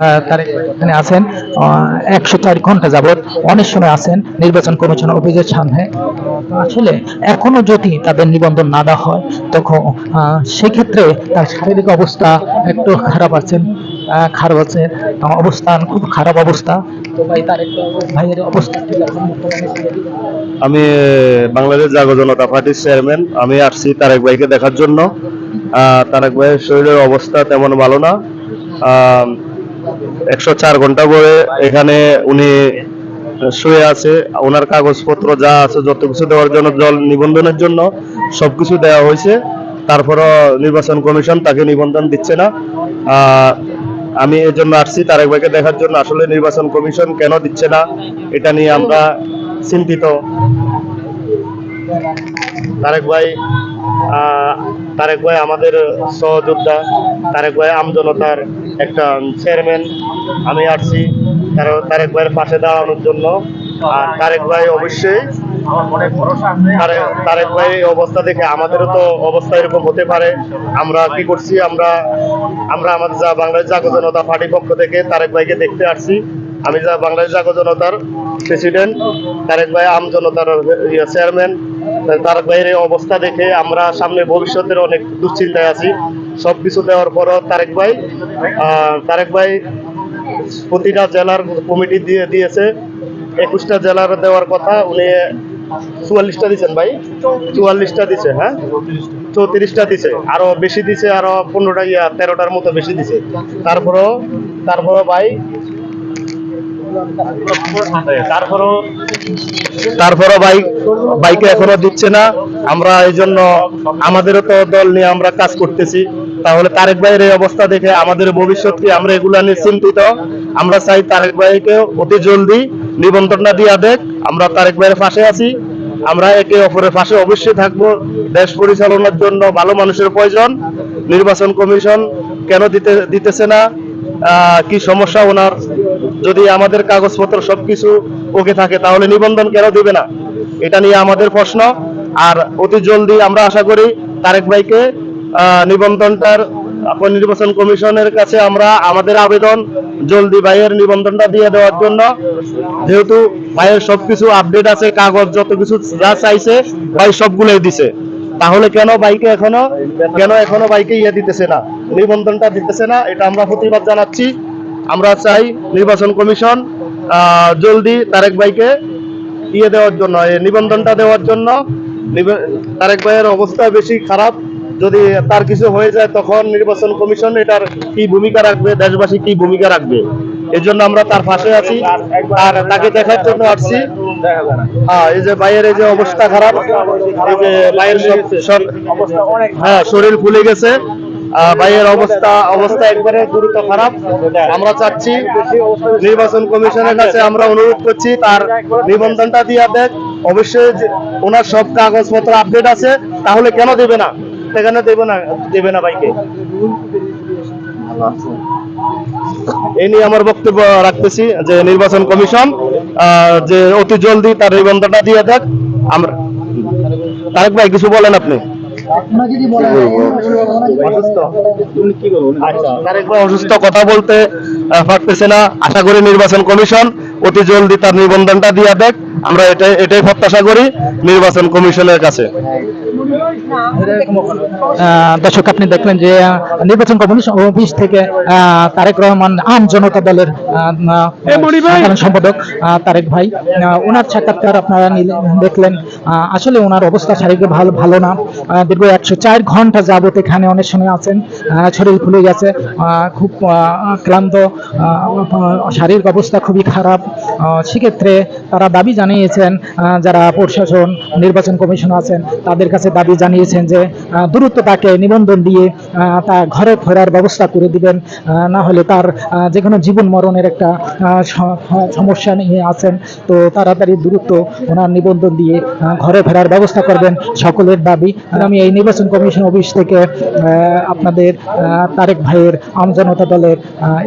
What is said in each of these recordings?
আহ, তারেক এখানে আছেন। একশো চার ঘণ্টা যাবত অনেক সময় আছেন নির্বাচন কমিশন অফিসের সামনে। আসলে এখনও যদি তাদের নিবন্ধন না দেওয়া হয় তখন আহ, সেক্ষেত্রে তার শারীরিক অবস্থা একটু খারাপ আছেন খারাপ আছে। অবস্থান খুব খারাপ অবস্থা। ভাই? আমি বাংলাদেশ জাগো জনতা পার্টির চেয়ারম্যান। আমি আসছি তারেক ভাইকে দেখার জন্য। আহ, তারেক ভাইয়ের শরীরের অবস্থা তেমন ভালো না। একশো চার ঘণ্টা পরে এখানে উনি শুয়ে আছে। ওনার কাগজপত্র যা আছে, যত কিছু দেওয়ার জন্য, জল নিবন্ধনের জন্য সবকিছু দেওয়া হয়েছে। তারপরও নির্বাচন কমিশন তাকে নিবন্ধন দিচ্ছে না। আমি এর জন্য আসছি তারেক ভাইকে দেখার জন্য। আসলে নির্বাচন কমিশন কেন দিচ্ছে না, এটা নিয়ে আমরা চিন্তিত। তারেক ভাই তারেক ভাই আমাদের সহযোদ্ধা। তারেক ভাই আমজনতার একটা চেয়ারম্যান আমি আসছি তার- তারেক ভাইয়ের পাশে দাঁড়ানোর জন্য। আর তারেক ভাই অবশ্যই তারে- তারেক ভাই অবস্থা দেখে আমাদেরও তো অবস্থা এরকম হতে পারে। আমরা কি করছি আমরা আমরা আমাদের যা বাংলাদেশ জাগো জনতা পার্টি পক্ষ থেকে তারেক ভাইকে দেখতে আসছি। আমি যা বাংলাদেশ জাগো জনতার প্রেসিডেন্ট তারেক ভাই আম জনতার ইয়ে চেয়ারম্যান তারেক ভাইয়ের অবস্থা দেখে আমরা সামনে ভবিষ্যতের অনেক দুশ্চিন্তায় আছি। সব কিছু দেওয়ার পরও তারেক ভাই তারেক ভাই প্রতিটা জেলার কমিটি দিয়ে দিয়েছে। একুশটা জেলার দেওয়ার কথা উনি চুয়াল্লিশটা দিচ্ছেন ভাই। চুয়াল্লিশটা দিছে হ্যাঁ? চৌত্রিশটা দিছে। আরও বেশি দিছে আরও পনেরোটা ইয়া, তেরোটার মতো বেশি দিছে। তারপরও তারপরও ভাই তারপরও তারপরও বাইক বাইকে এখনও দিচ্ছে না। আমরা এই জন্য আমাদেরও তো দল নিয়ে আমরা কাজ করতেছি। তাহলে তারেক ভাইয়ের এই অবস্থা দেখে আমাদের ভবিষ্যৎ কি? আমরা এগুলা নিয়ে চিন্তিত। আমরা চাই তারেক ভাইকে অতি জলদি নিবন্ধনটা দিয়া দেখ। আমরা তারেক ভাইয়ের পাশে আছি। আমরা একে অপরের পাশে অবশ্যই থাকব। দেশ পরিচালনার জন্য ভালো মানুষের প্রয়োজন। নির্বাচন কমিশন কেন দিতে দিতেছে না? কি সমস্যা ওনার? যদি আমাদের কাগজপত্র সবকিছু ওকে থাকে, তাহলে নিবন্ধন কেন দিবে না? এটা নিয়ে আমাদের প্রশ্ন। আর অতি জলদি আমরা আশা করি তারেক ভাইকে নিবন্ধনটার নির্বাচন কমিশনের কাছে আমরা আমাদের আবেদন জলদি ভাইয়ের নিবন্ধনটা দিয়ে দেওয়ার জন্য। যেহেতু ভাইয়ের সবকিছু আপডেট আছে, কাগজ যত কিছু যা চাইছে, ভাই সবগুলোই দিছে। তাহলে কেন বাইকে এখনও কেন এখনও বাইকে ইয়ে দিতেছে না? নিবন্ধনটা দিতেছে না, এটা আমরা প্রতিবাদ জানাচ্ছি। আমরা চাই নির্বাচন কমিশন জলদি তারেক ভাইকে ইয়ে দেওয়ার জন্য নিবন্ধনটা দেওয়ার জন্য। তারেক ভাইয়ের অবস্থা বেশি খারাপ। যদি তার কিছু হয়ে যায়, তখন নির্বাচন কমিশন এটার কি ভূমিকা রাখবে, দেশবাসী কি ভূমিকা রাখবে? এই জন্য আমরা তার পাশে আছি। আর তাকে দেখার জন্য আসছি। হ্যাঁ এই যে ভাইয়ের এই যে অবস্থা খারাপ, এই যে হ্যাঁ শরীর ফুলে গেছে। ভাইয়ের অবস্থা অবস্থা একবারে গুরুতর খারাপ। আমরা চাচ্ছি নির্বাচন কমিশনের কাছে আমরা অনুরোধ করছি, তার নিবন্ধনটা দিয়ে দেখ। অবশ্যই ওনার সব কাগজপত্র আপডেট আছে, তাহলে কেন দেবে না? সেখানে দেবে না দেবে না ভাইকে। এই নিয়ে আমার বক্তব্য রাখতেছি, যে নির্বাচন কমিশন যে অতি জলদি তার নিবন্ধনটা দিয়ে দেখ। আমরা তারেক ভাই, কিছু বলেন আপনি? অসুস্থ। আচ্ছা, অসুস্থ। কথা বলতে পারতেছে না। আশা করি নির্বাচন কমিশন অতি জলদি তার নিবন্ধনটা দিয়ে দেখ। আমরা এটাই এটাই প্রত্যাশা করি নির্বাচন কমিশনের কাছে। দর্শক আপনি দেখলেন যে নির্বাচন কমিশন অফিস থেকে তারেক রহমান আম জনতা দলের সাধারণ সম্পাদক তারেক ভাই। ওনার সাক্ষাৎকার আপনারা দেখলেন। আসলে ওনার অবস্থা শারীরিক ভালো ভালো না। দীর্ঘ একশো চার ঘণ্টা যাবত এখানে অনেক সময় আছেন শরীর ফুলে গেছে। খুব ক্লান্ত। শারীরিক অবস্থা খুবই খারাপ। সেক্ষেত্রে তারা দাবি জানিয়েছেন যারা প্রশাসন নির্বাচন কমিশন আছেন তাদের কাছে দাবি জানিয়েছেন যে দ্রুত তাকে নিবন্ধন দিয়ে তা ঘরে ফেরার ব্যবস্থা করে দিবেন না হলে তার যে কোনো জীবন মরণের একটা সমস্যা নিয়ে আছেন। তো তাড়াতাড়ি দ্রুত ওনার নিবন্ধন দিয়ে ঘরে ফেরার ব্যবস্থা করবেন সকলের দাবি আমি এই নির্বাচন কমিশন অফিস থেকে আপনাদের তারেক ভাইয়ের আমজনতা দলের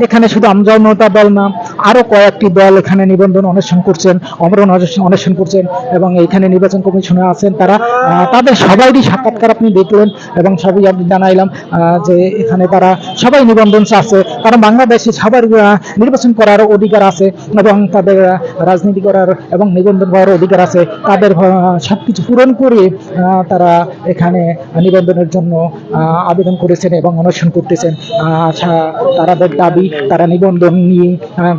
এখানে শুধু আমজনতা দল না, আরও কয়েকটি দল এখানে নিবন্ধন অন্বেষণ করছেন, অমরণ অন্বেষণ করছেন এবং এখানে নির্বাচন কমিশনে আছেন তারা তাদের সবাইরই সাক্ষাৎকার আপনি দেখলেন এবং সবই আপনি জানাইলাম যে এখানে তারা সবাই নিবন্ধন চাচ্ছে। কারণ বাংলাদেশে সবার নির্বাচন করার অধিকার আছে এবং তাদের রাজনীতি করার এবং নিবন্ধন করার অধিকার আছে। তাদের আহ, সবকিছু পূরণ করে তারা এখানে নিবন্ধনের জন্য আবেদন করেছেন এবং অনশন করতেছেন। আশা তাদের দাবি তারা নিবন্ধন নিয়ে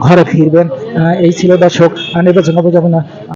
ঘরে ফিরবেন। এই ছিল দর্শক নির্বাচন কমিশন